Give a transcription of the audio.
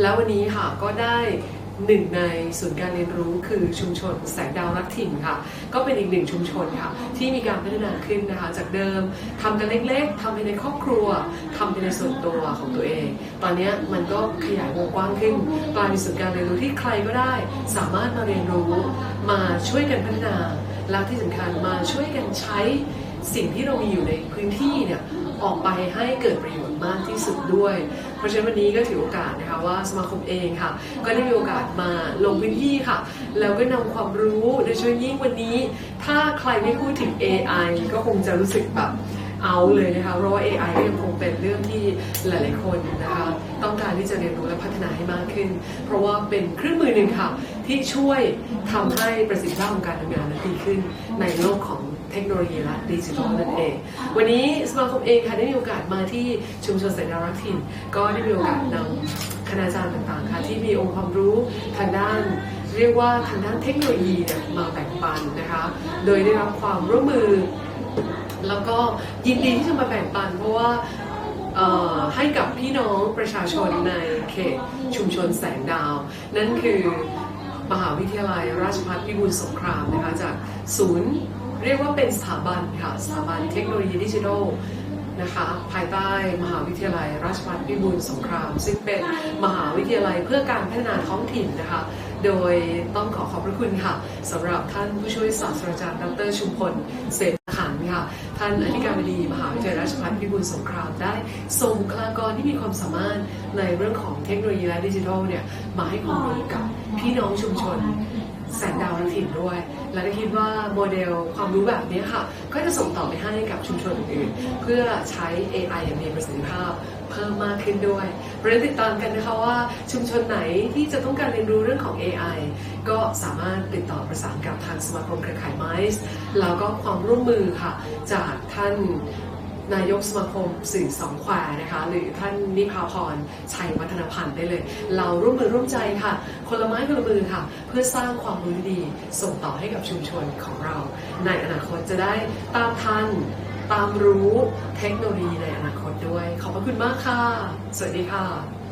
แล้ววันนี้ค่ะก็ได้หนึ่งในศูนย์การเรียนรู้คือชุมชนแสงดาวรักถิ่นค่ะ ก็เป็นอีกหนึ่งชุมชนค่ะ ที่มีการพัฒนาขึ้นนะคะ จากเดิมทำกันเล็กๆทำไปในครอบครัวทำไปในส่วนตัวของตัวเอง ตอนนี้มันก็ขยายวงกว้างขึ้นกลายเป็นศูนย์การเรียนรู้ที่ใครก็ได้ สามารถมาเรียนรู้ มาช่วยกันพัฒนาและที่สำคัญมาช่วยกันใช้ สิ่งที่เรามีอยู่ในพื้นที่เนี่ยออกไปให้เกิดประโยชน์มากที่สุดด้วย เพราะฉะนั้นวันนี้ก็ถือโอกาสนะคะว่าสมาคมเองค่ะ ก็ได้มีโอกาสมาลงพื้นที่ค่ะ แล้วก็นำความรู้โดยเฉพาะยิ่งวันนี้ ถ้าใครไม่พูดถึง AI ก็คงจะรู้สึกแบบ เอาเลยนะคะเพราะว่า AI ก็ยังคงเป็นเรื่องที่หลายๆคนนะคะต้องการที่จะเรียนรู้และพัฒนาให้มากขึ้น เพราะว่าเป็นเครื่องมือหนึ่งค่ะ ที่ช่วยทำให้ประสิทธิภาพของการทำงานนั้นดีขึ้นในโลกของเทคโนโลยีและดิจิทัลนั่นเอง วันนี้สมาคมเองค่ะได้มีโอกาสมาที่ชุมชนเสนารักถิ่น ก็ได้มีโอกาสนำคณาจารย์ต่างๆค่ะที่มีองค์ความรู้ทางด้าน เรียกว่าทางด้านเทคโนโลยีเนี่ยมาแบ่งปันนะคะ โดยได้รับความร่วมมือ แล้วก็ยินดีที่จะมาแบ่งปันเพราะว่าให้กับพี่น้องประชาชนในเขตชุมชนแสงดาว นั่นคือมหาวิทยาลัยราชภัฏพิบูลสงครามนะคะจากศูนย์เรียกว่าเป็นสถาบันค่ะสถาบันเทคโนโลยีดิจิทัลนะคะภายใต้มหาวิทยาลัยราชภัฏพิบูลสงคราม ซึ่งเป็นมหาวิทยาลัยเพื่อการพัฒนาท้องถิ่นนะคะโดยต้องขอขอบพระคุณค่ะสำหรับท่านผู้ช่วยศาสตราจารย์ดรชุมพลเศรษฐขันค่ะ ท่านอธิการบดีมหาวิทยาลัยราชภัฏพิบูลสงครามได้ส่งบุคลากรที่มีความสามารถในเรื่องของเทคโนโลยีและดิจิทัลเนี่ยมาให้ความรู้กับพี่น้องชุมชน แสงดาวและถิ่นด้วย แล้วก็คิดว่าโมเดลความรู้แบบนี้ค่ะ ก็จะส่งต่อไปให้กับชุมชนอื่นๆเพื่อใช้ AI อย่างมีประสิทธิภาพเพิ่มมากขึ้นด้วยเพราะฉะนั้นติดตามกันนะคะว่าชุมชนไหนที่จะต้องการเรียนรู้เรื่องของ AI ก็สามารถติดต่อประสานกับทางสมาคมเครือข่ายไมซ์แล้วก็ความร่วมมือค่ะ จากท่าน นายกสมาคมสื่อสองแควนะคะ หรือท่านนิพาพรชัยวัฒนพันธ์ได้เลย เราร่วมมือร่วมใจค่ะ คนละไม้คนละมือค่ะ เพื่อสร้างความรู้ดี ส่งต่อให้กับชุมชนของเรา ในอนาคตจะได้ตามทัน ตามรู้เทคโนโลยีในอนาคตด้วย ขอบพระคุณมากค่ะ สวัสดีค่ะ